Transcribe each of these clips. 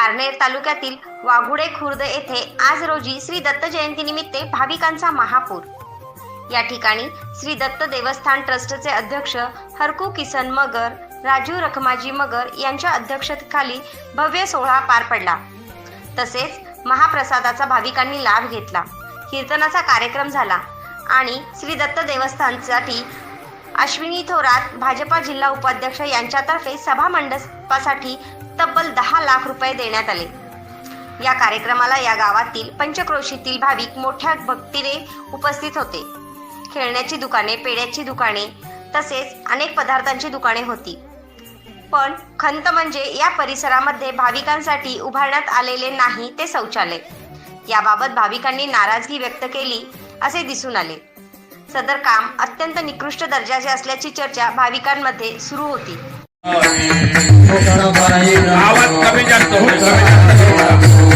पारनेर तालुक्यातील वाघुडे खुर्द येथे आज रोजी श्री दत्त जयंतीनिमित्त भाविकांचा महापूर. या ठिकाणी श्री दत्त देवस्थान ट्रस्टचे अध्यक्ष हरकू किसन मगर राजू रखमाजी मगर यांच्या अध्यक्षतेखाली भव्य सोहळा पार पडला. तसेच महाप्रसादाचा भाविकांनी लाभ घेतला. कीर्तनाचा कार्यक्रम झाला आणि श्री दत्त देवस्थानसाठी अश्विनी थोरात भाजपा जिल्हा उपाध्यक्ष यांच्यातर्फे सभा मंडपासाठी तब्बल दहा लाख रुपये देण्यात आले. या कार्यक्रमाला या गावातील पंचक्रोशीतील भाविक मोठ्या भक्तीने उपस्थित होते. खेळण्याची दुकाने पेड्याची दुकाने तसेच अनेक पदार्थांची दुकाने होती. पण खंत म्हणजे या परिसरामध्ये भाविकांसाठी उभारण्यात आलेले नाही ते शौचालय. याबाबत भाविकांनी नाराजगी व्यक्त केली असे दिसून आले. सदर काम अत्यंत निकृष्ट दर्जाचे असल्याची चर्चा भाविकांमध्ये सुरू होती. आवाज कमी जास्त होईल कमी.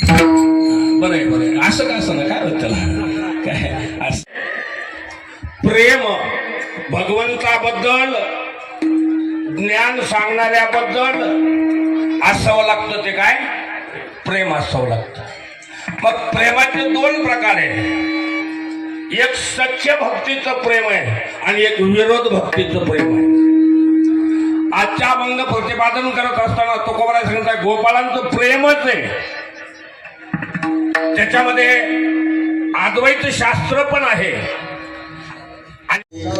बरं बरं आहे. असं का असं ना काय होत त्याला काय असं प्रेम भगवंताबद्दल ज्ञान सांगणाऱ्याबद्दल असावं लागतं ते काय? प्रेम असावं लागतं. मग प्रेमाचे दोन प्रकार आहेत. एक सच्च भक्तीचं प्रेम आहे आणि एक विरोध भक्तीचं प्रेम आहे. आजच्या अभंग प्रतिपादन करत असताना तुकोबरा सांगताय गोपाळांचं प्रेमच आहे. त्याच्यामध्ये अद्वैत शास्त्र पण आहे. आणि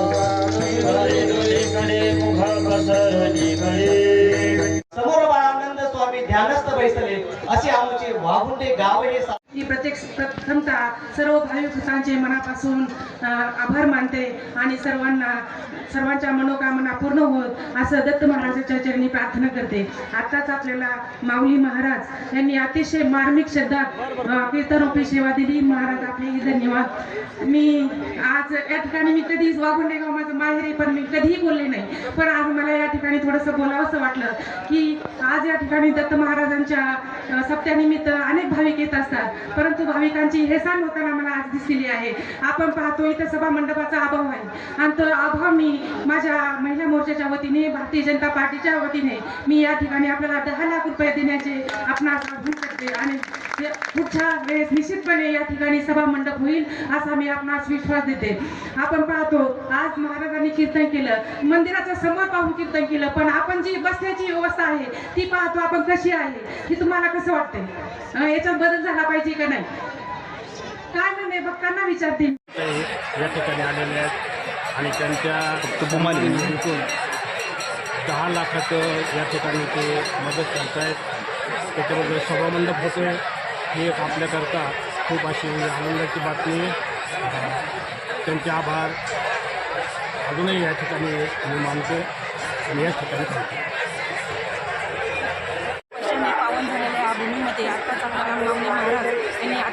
समोर बाळानंद स्वामी ध्यानस्थ बैसले. असे आमचे वाहुंडे गाव हे प्रत्येक प्रथमतः सर्व भाविक भक्तांचे मनापासून आभार मानते आणि सर्वांना सर्वांच्या मनोकामना पूर्ण होत असं दत्त महाराजांच्या चरणी प्रार्थना करते. आत्ताच आपल्याला माऊली महाराज यांनी अतिशय मार्मिक शब्दात कीर्तनोपी सेवा दिली. महाराज आपले धन्यवाद. मी आज या ठिकाणी मी कधीच वाघुंडे गाव माझं माहेरी पण मी कधीही बोलले नाही. पण आज मला या ठिकाणी थोडंसं बोलावंसं वाटलं की आज या ठिकाणी दत्त महाराजांच्या सप्त्यानिमित्त अनेक भाविक येत असतात. परंतु भाविकांची हेसान होताना मला आज दिसलेली आहे. आपण पाहतो इथं सभा मंडपाचा अभाव आहे. आणि तो अभाव मी माझ्या महिला मोर्चाच्या वतीने भारतीय जनता पार्टीच्या वतीने मी या ठिकाणी आपल्याला दहा लाख रुपये देण्याचे आपणास आव्हान शकते आणि पुढच्या वेळेस निश्चितपणे या ठिकाणी सभा मंडप होईल असा मी आपणास विश्वास देते. आपण पाहतो आज महाराजांनी कीर्तन केलं मंदिराच्या समोर पाहून कीर्तन केलं पण आपण जी बसण्याची व्यवस्था आहे ती पाहतो आपण कशी आहे ही तुम्हाला कसं वाटते याच्यात बदल झाला पाहिजे का नाही. काय म्हणे भक्तांना विचारतील या ठिकाणी आलेले आहेत आणि त्यांच्या दहा लाखाचं या ठिकाणी ते मदत करतायत. त्याच्याबद्दल सभामंडप होते ही एक आपल्याकरता खूप अशी आनंदाची बातमी आहे. त्यांचे आभार. अजूनही या ठिकाणी मी मानतो आणि या ठिकाणी पावन झालेल्या भूमीमध्ये आत्ताच महाराज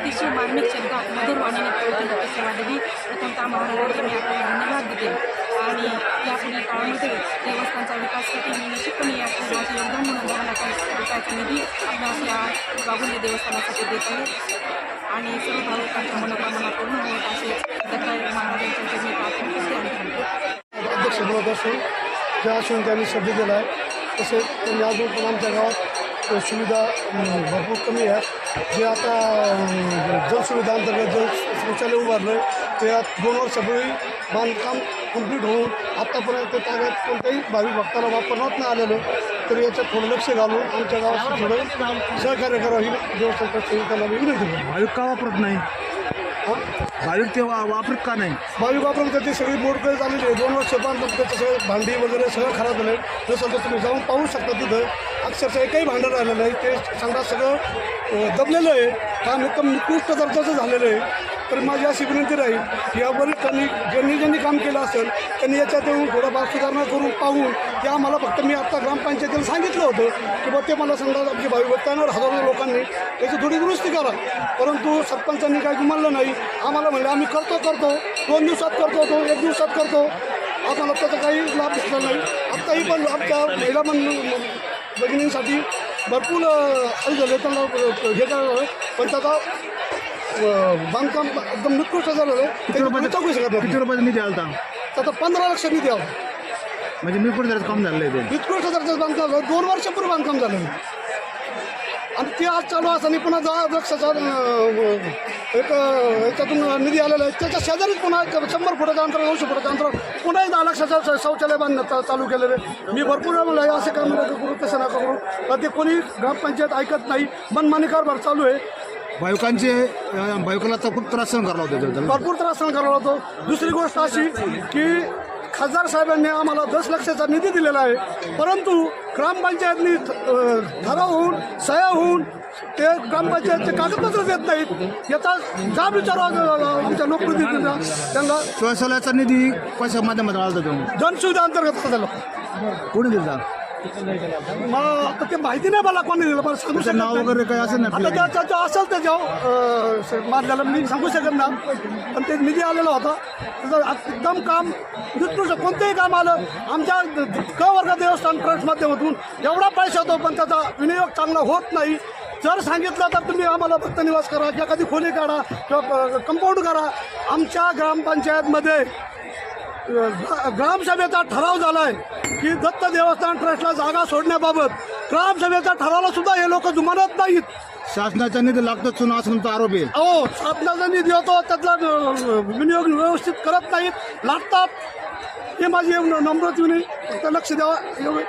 अतिशय मार्मिक शब्दात मधुर वाणीने प्रवृत्ती सेवा दिली प्रथमतः महाराजांचे मी आपल्याला धन्यवाद देते. आणि यापुढील काळामध्ये देवस्थानचा विकाससाठी मी निश्चितपणे या माझे योगदान म्हणून दहा लाख निधी आपल्यास या बाबुल्य देवस्थानासाठी देत आहे आणि सर्व भाविकांच्या मनोकामना पूर्ण होत असे दत्तात्रय महाराजांच्या मी प्रार्थना करते आणि अध्यक्ष बोलत असून ज्या असून त्यांनी शब्द दिला आहे तसेच त्यांनी अजून पण आमच्या गावात सुविधा भरपूर कमी आहे. जे आता अम, जलसुविधा अंतर्गत जल शौचालय उभारलं आहे ते यात दोन वर्षापूर्वी बांधकाम कंप्लीट होऊन आत्तापर्यंत ताब्यात कोणत्याही भाविक भक्ताला वापरण्यात नाही आलेलं तर याच्यात थोडं लक्ष घालून आमच्या गावात थोडं सहकार्य करावं ही देवस्थान ट्रस्टची त्यांना विनंती करतो. का वापरत नाही? भाविक ते वा- वापरत का नाही? भाविक वापरून त्याची सगळी बोर्डकडे झालेली आहे. दोन वर्ष बांधलं त्याचं सगळं भांडी वगैरे सगळं खराब झालं आहे जसं तर तुम्ही जाऊन पाहू शकता तिथं. अक्षरशः एकही भांडं राहिलं नाही. ते सांगा सगळं दबलेलं आहे. हा निकम निकृष्ट दर्जाचं झालेलं आहे. तर माझी अशी विनंती राहील की त्यांनी वरिष्ठांनी ज्यांनी ज्यांनी काम केलं असेल त्यांनी याच्यात येऊन थोडंफार सुधारणा करून पाहून की आम्हाला फक्त मी आत्ता ग्रामपंचायतीला सांगितलं होतं की बा ते मला समजा आमची भावी भक्तांवर हजारो लोकांनी त्याची थोडी दुरुस्ती करा. परंतु सरपंचांनी काही म्हणलं नाही. आम्हाला म्हणलं आम्ही करतो करतो. दोन दिवसात करतो तो एक दिवसात करतो. आम्हाला त्याचा काही लाभ दिसला नाही. आत्ताही पण आमच्या महिला बंधू भगिनींसाठी भरपूर अं, झाले. त्यांना हे करायला पण त्याचा बांधकाम एकदम निकृष्ट झालेलं आहे. किती रुपयाचं किती निधी आलता त्याचा पंधरा लक्ष निधी आला. म्हणजे मी जरा कम झालेलं आहे ते. निकृष्ट दर्जाचं बांधकाम झालं. दोन वर्षापूर्वी बांधकाम झालेलं आणि ते आज चालू असताना पुन्हा दहा लक्षाचा अं, एक अं, याच्यातून निधी आलेला आहे. त्याच्या शेजारीच पुन्हा एक शंभर फुटाच्या अंतर दोनशे फुटाच्या अंतर पुन्हा एक दहा लक्षाचं श- शौचालय बांधणं चा- चालू केलेलं आहे. मी भरपूर वेळा म्हणलं हे असे काम नका करू तसं नका करू. तर ते कोणी ग्रामपंचायत ऐकत नाही. मनमानी कारभार चालू आहे. भाविकांचे भाविकाला तर खूप त्रास सहन करावा होता. भरपूर त्रास सहन करावा लागतो. दुसरी गोष्ट अशी की खासदार साहेबांनी आम्हाला दस लक्षाचा निधी दिलेला आहे. परंतु ग्रामपंचायतनी ठराव होऊन सह्या होऊन ते ग्रामपंचायतचे कागदपत्र देत नाहीत. याचा जाब विचारावा अं, आमच्या लोकप्रतिनिधींना. त्यांना शौचालयाचा निधी कशा माध्यमातून आला होता तुम्ही. जनसुविधा अंतर्गत कोणी दिला मग आता ते माहिती नाही मला कोणी दिलं. मला सांगू त्याचं शकत नाव नाही. वगैरे काही असेल ना आता? ज्याचं जो असेल त्याच्यावर मारल्याला मी सांगू शकत ना पण ते निधी आलेला होता. त्याचं एकदम काम निकृष्ट. कोणतेही काम आलं आमच्या क वर्ग देवस्थान ट्रस्ट माध्यमातून एवढा पैसा होतो पण त्याचा विनियोग चांगला होत नाही. जर सांगितलं तर तुम्ही आम्हाला फक्त निवास करा किंवा कधी खोली काढा किंवा कंपाऊंड करा. आमच्या ग्रामपंचायतमध्ये ग्रा- ग्रामसभेचा ठराव झालाय. की दत्त देवस्थान ट्रस्टला जागा सोडण्याबाबत ग्रामसभेच्या ठरावाला सुद्धा हे लोक जुमानत नाहीत. शासनाचा निधी लागतो चुना असं तुमचा आरोप आहे. अहो शासनाचा निधी होतो त्यातला विनियोग व्यवस्थित करत नाहीत लागतात. हे माझी नम्रत फक्त लक्ष द्यावा एवढं.